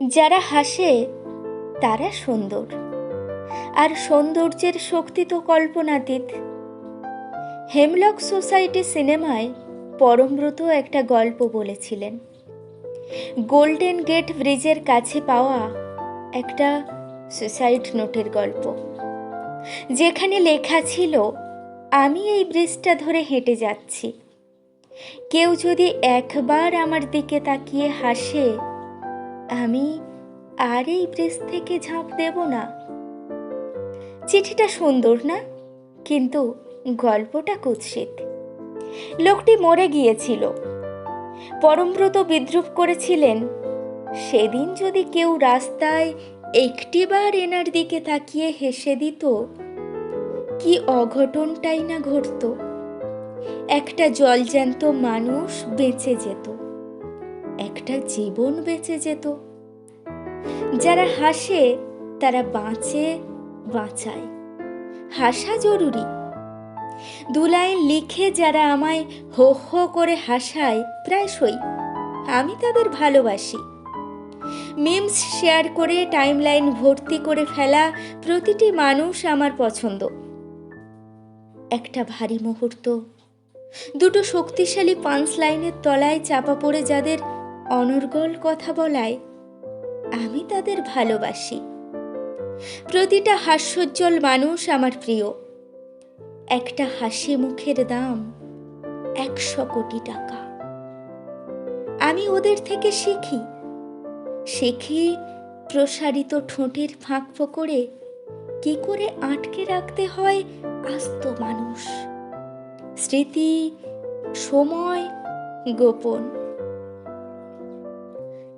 যারা হাসে, তারা সুন্দর। আর সৌন্দর্যের শক্তি তো কল্পনাতীত। হেমলক সোসাইটি সিনেমায় পরমব্রত একটা গল্প বলেছিলেন। গোল্ডেন গেট ব্রিজের কাছে পাওয়া একটা সুসাইড নোটের গল্প। যেখানে লেখা ছিল, আমি এই ব্রিজটা ধরে হেঁটে যাচ্ছি। কেউ যদি একবার আমার দিকে তাকিয়ে হাসে আমি আর এই ব্রিজ থেকে ঝাঁপ দেব না। চিঠিটা সুন্দর না, কিন্তু গল্পটা কুৎসিত। লোকটি মরে গিয়েছিল। পরমব্রত বিদ্রুপ করেছিলেন। সেদিন যদি কেউ রাস্তায় একটিবার এনার দিকে তাকিয়ে হেসে দিত, কি অঘটনটাই না ঘটত। একটা জলজ্যান্ত মানুষ বেঁচে যেত। একটা জীবন বেঁচে যেত। যারা হাসে, তারা বাঁচে, বাঁচায়। হাসা জরুরি। দু লাইন লিখে যারা আমায় হো হো করে হাসায়, প্রায়শই আমি তাদের ভালোবাসি। মিমস শেয়ার করে টাইমলাইন ভর্তি করে ফেলা প্রতিটি মানুষ আমার পছন্দ। একটা ভারী মুহূর্ত। দুটো শক্তিশালী পাঁচ লাইনের তলায় চাপা পড়ে যাদের অনর্গল কথা বলায়, আমি তাদের ভালোবাসি। প্রতিটা হাস্যোজ্জ্বল মানুষ আমার প্রিয়। একটা হাসি মুখের দাম একশো কোটি টাকা। আমি ওদের থেকে শিখি। শিখি প্রসারিত ঠোঁটের ফাঁক ফোকরে কি করে আটকে রাখতে হয় আস্ত মানুষ। স্মৃতি, সময়, গোপন।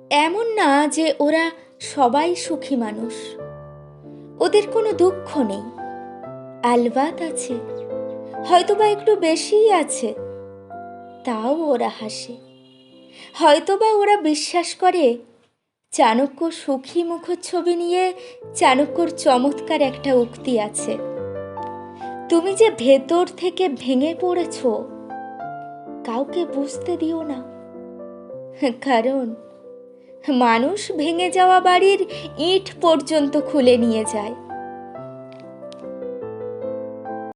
এমন না যে ওরা সবাই সুখী মানুষ। ওদের কোনো দুঃখ নেই। আলবাত আছে। হয়তোবা একটু বেশিই আছে। তাও ওরা হাসে। হয়তোবা ওরা বিশ্বাস করে, চাণক্য সুখী মুখচ্ছবি নিয়ে চাণক্যর চমৎকার একটা উক্তি আছে। তুমি যে ভেতর থেকে ভেঙে পড়েছ, কাউকে বুঝতে দিও না। কারণ মানুষ ভেঙে যাওয়া বাড়ির ইট পর্যন্ত খুলে নিয়ে যায়।